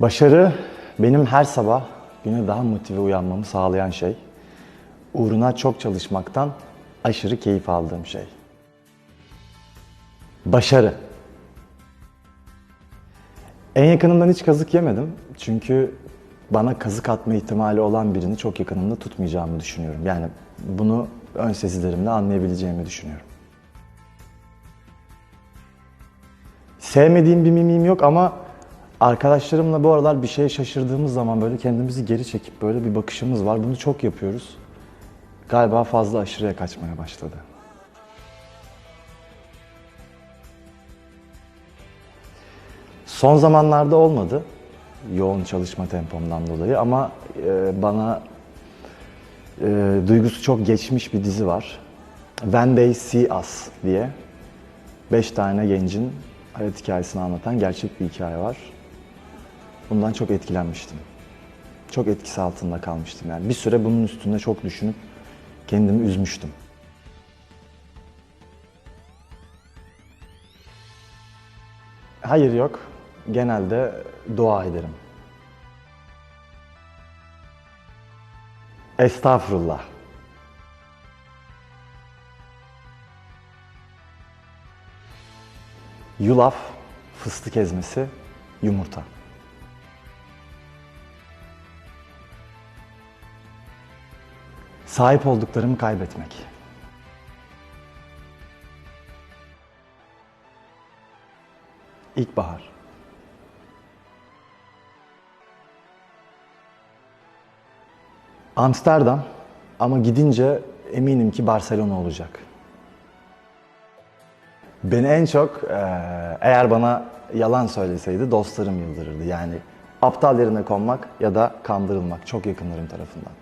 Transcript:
Başarı benim her sabah güne daha motive uyanmamı sağlayan şey. Uğruna çok çalışmaktan aşırı keyif aldığım şey. Başarı. En yakınımdan hiç kazık yemedim. Çünkü bana kazık atma ihtimali olan birini çok yakınımda tutmayacağımı düşünüyorum. Yani bunu ön sezilerimle anlayabileceğimi düşünüyorum. Sevmediğim bir mimim yok ama arkadaşlarımla bu aralar bir şeye şaşırdığımız zaman böyle kendimizi geri çekip böyle bir bakışımız var. Bunu çok yapıyoruz. Galiba fazla aşırıya kaçmaya başladı. Son zamanlarda olmadı. Yoğun çalışma tempomdan dolayı ama e, bana e, duygusu çok geçmiş bir dizi var. When They See Us diye. Beş tane gencin hayat hikayesini anlatan gerçek bir hikaye var. Bundan çok etkilenmiştim. Çok etkisi altında kalmıştım yani. Bir süre bunun üstünde çok düşünüp kendimi üzmüştüm. Hayır yok. Genelde dua ederim. Estağfurullah. Yulaf, fıstık ezmesi, yumurta. Sahip olduklarımı kaybetmek. İlkbahar. Amsterdam ama gidince eminim ki Barcelona olacak. Beni en çok eee, eğer bana yalan söyleseydi dostlarım yıldırırdı. Yani aptal yerine konmak ya da kandırılmak çok yakınlarım tarafından.